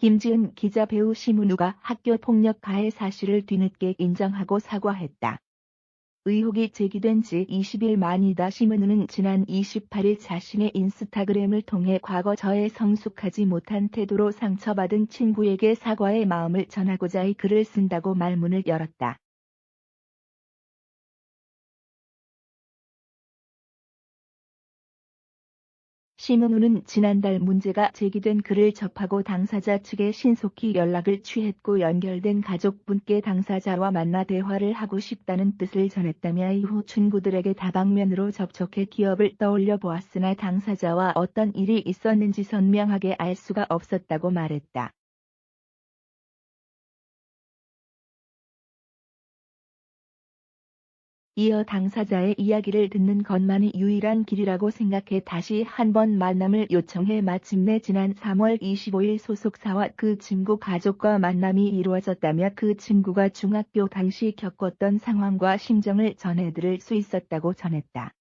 김지은 기자 배우 심은우가 학교 폭력 가해 사실을 뒤늦게 인정하고 사과했다. 의혹이 제기된 지 20일 만이다 심은우는 지난 28일 자신의 인스타그램을 통해 과거 저의 성숙하지 못한 태도로 상처받은 친구에게 사과의 마음을 전하고자 이 글을 쓴다고 말문을 열었다. 심은우는 지난달 문제가 제기된 글을 접하고 당사자 측에 신속히 연락을 취했고 연결된 가족분께 당사자와 만나 대화를 하고 싶다는 뜻을 전했다며 이후 친구들에게 다방면으로 접촉해 기업을 떠올려 보았으나 당사자와 어떤 일이 있었는지 선명하게 알 수가 없었다고 말했다. 이어 당사자의 이야기를 듣는 것만이 유일한 길이라고 생각해 다시 한 번 만남을 요청해 마침내 지난 3월 25일 소속사와 그 친구 가족과 만남이 이루어졌다며 그 친구가 중학교 당시 겪었던 상황과 심정을 전해들을 수 있었다고 전했다.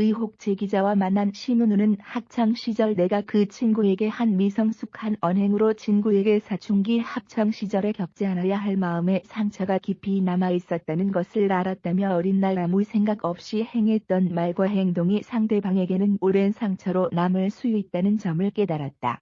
의혹 제기자와 만난 심은우는 학창 시절 내가 그 친구에게 한 미성숙한 언행으로 친구에게 사춘기 학창 시절에 겪지 않아야 할 마음의 상처가 깊이 남아 있었다는 것을 알았다며 어린 날 아무 생각 없이 행했던 말과 행동이 상대방에게는 오랜 상처로 남을 수 있다는 점을 깨달았다.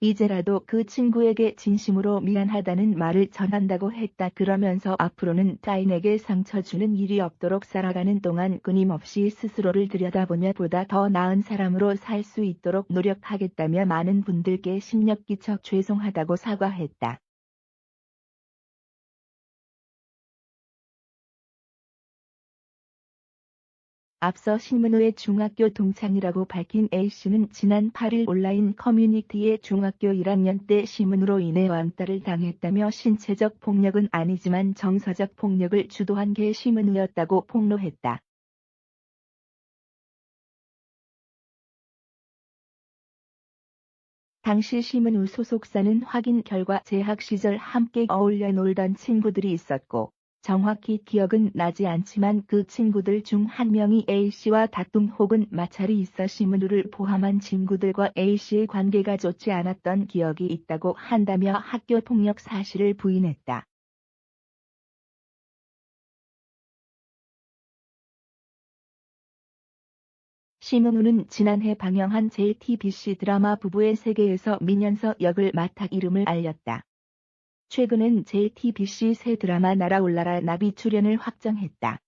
이제라도 그 친구에게 진심으로 미안하다는 말을 전한다고 했다. 그러면서 앞으로는 타인에게 상처 주는 일이 없도록 살아가는 동안 끊임없이 스스로를 들여다보며 보다 더 나은 사람으로 살 수 있도록 노력하겠다며 많은 분들께 심력 끼쳐 죄송하다고 사과했다. 앞서 심은우의 중학교 동창이라고 밝힌 A씨는 지난 8일 온라인 커뮤니티에 중학교 1학년 때 심은우로 인해 왕따를 당했다며 신체적 폭력은 아니지만 정서적 폭력을 주도한 게 심은우였다고 폭로했다. 당시 심은우 소속사는 확인 결과 재학 시절 함께 어울려 놀던 친구들이 있었고 정확히 기억은 나지 않지만 그 친구들 중 한 명이 A씨와 다툼 혹은 마찰이 있어 심은우를 포함한 친구들과 A씨의 관계가 좋지 않았던 기억이 있다고 한다며 학교 폭력 사실을 부인했다. 심은우는 지난해 방영한 JTBC 드라마 부부의 세계에서 민현서 역을 맡아 이름을 알렸다. 최근엔 JTBC 새 드라마 날아올라라 나비 출연을 확정했다.